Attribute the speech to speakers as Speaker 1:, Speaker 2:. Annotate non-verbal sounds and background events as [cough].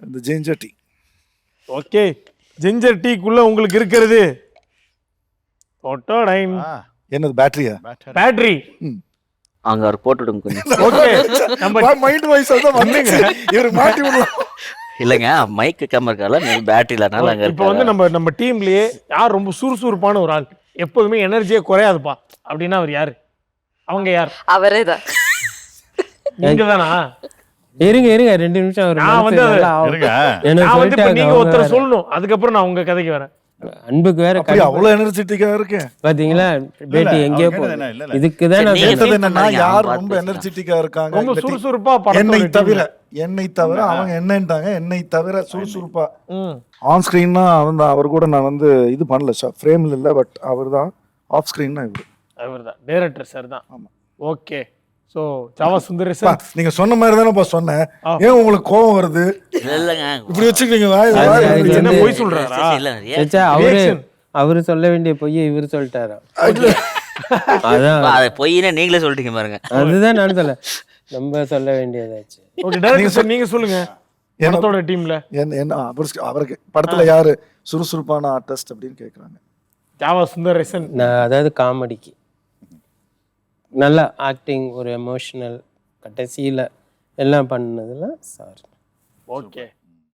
Speaker 1: இந்த ginger tea
Speaker 2: okay ginger டீக்குள்ள உங்களுக்கு இருக்கிறது. ஒட்டோடைன்
Speaker 1: என்னது பேட்டரியா
Speaker 2: பேட்டரி
Speaker 3: அங்க அவர் போட்டு விடுங்க கொஞ்சம். [laughs]
Speaker 2: ஓகே நம்ம
Speaker 1: மைண்ட் வாய்ஸ் தான் வந்துங்க இவர் மாட்டி விடலாம்.
Speaker 3: இல்லைங்க மைக்கு கேமரா இருக்கால பேட்டரி இல்லாதனால அங்க
Speaker 2: இப்போ வந்து நம்ம நம்ம டீம்லயே யார் ரொம்ப சுறுசுறுப்பான ஒரு ஆள்? எப்போதுமே எனர்ஜியே குறையாதுப்பா. அப்படின்னா அவர் யாரு? அவங்க யார்?
Speaker 4: அவரே தான்
Speaker 2: நீங்க தானா
Speaker 5: இருங்க இருங்க ரெண்டு நிமிஷம் அவர்
Speaker 2: நான் வந்து நான் வந்து நீங்க ஒருத்தர். சொல்லணும். அதுக்கப்புறம் நான் உங்க கதைக்கு வரேன்.
Speaker 5: அன்புக்கு வேற.
Speaker 1: அவ்வளவு எனர்ஜெட்டிக்கா இருக்கேன்
Speaker 5: பாத்தீங்களா? பேட்டி எங்கேயோ போ. இதுக்கு தான் நான்.
Speaker 1: கேட்டது என்னன்னா யார் ரொம்ப எனர்ஜெட்டிக்கா இருக்காங்க?
Speaker 2: ரொம்ப. சுறுசுறுப்பா
Speaker 1: என்னை. தவிர என்னை தவிர அவங்க என்னன்ட்டாங்க. என்னை தவிர சுறுசுறுப்பா.
Speaker 2: ம்.
Speaker 1: ஆன் ஸ்கிரீன்னா வந்து அவர் கூட நான் வந்து இது பண்ணல ஃப்ரேம்ல இல்ல பட் அவர் தான் ஆஃப் ஸ்கிரீன்னா இவர்.
Speaker 2: அவர்தான். டைரக்டர் சார் தான்.
Speaker 1: ஆமா.
Speaker 2: ஓகே ஸோ ஜாவா சுந்தரேசன்
Speaker 1: நீங்க சொன்ன மாதிரி தானேப்பா சொன்னேன். ஏன் உங்களுக்கு கோவம் வருது? இப்படி வந்து-
Speaker 2: என்ன பொய் சொல்றாரா?
Speaker 5: அவரு. அவரு சொல்ல வேண்டிய பொய்யை இவரு சொல்லிட்டாரா. அதான்.
Speaker 3: அதை பொய்னே நீங்களே சொல்லிட்டீங்க பாருங்க.
Speaker 5: அதுதான் நான் சொல்ல நம்ம சொல்ல வேண்டியதாச்சு.
Speaker 2: ஓகே நீங்க சொல்லுங்க.
Speaker 1: என்ன-
Speaker 2: படத்தோட டீம்ல
Speaker 1: என்ன என்ன அவர் அவருக்கு படத்துல யாரு சுறுசுறுப்பான ஆர்டிஸ்ட் அப்படின்னு கேக்குறாங்க.
Speaker 2: ஜாவா சுந்தரேசன்
Speaker 5: நான் அதாவது காமெடிக்கு. நல்லா ஆக்டிங் ஒரு எமோஷனல் கடைசியில் எல்லாம் பண்ணதுல சார்.
Speaker 2: ஓகே.